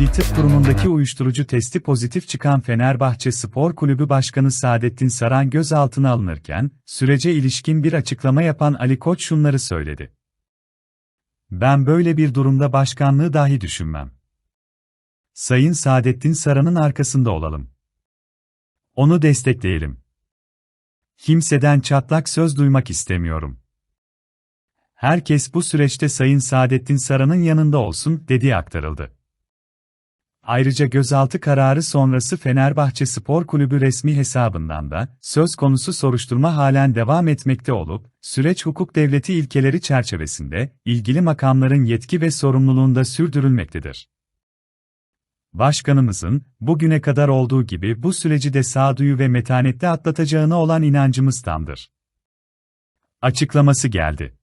Adli Tıp Kurumu'ndaki uyuşturucu testi pozitif çıkan Fenerbahçe Spor Kulübü Başkanı Saadettin Saran gözaltına alınırken, sürece ilişkin bir açıklama yapan Ali Koç şunları söyledi. Ben böyle bir durumda başkanlığı dahi düşünmem. Sayın Saadettin Saran'ın arkasında olalım. Onu destekleyelim. Kimseden çatlak söz duymak istemiyorum. Herkes bu süreçte Sayın Saadettin Saran'ın yanında olsun, dediği aktarıldı. Ayrıca gözaltı kararı sonrası Fenerbahçe Spor Kulübü resmi hesabından da söz konusu soruşturma halen devam etmekte olup, süreç hukuk devleti ilkeleri çerçevesinde ilgili makamların yetki ve sorumluluğunda sürdürülmektedir başkanımızın, bugüne kadar olduğu gibi bu süreci de sağduyu ve metanette atlatacağına olan inancımız tamdır. Açıklaması geldi.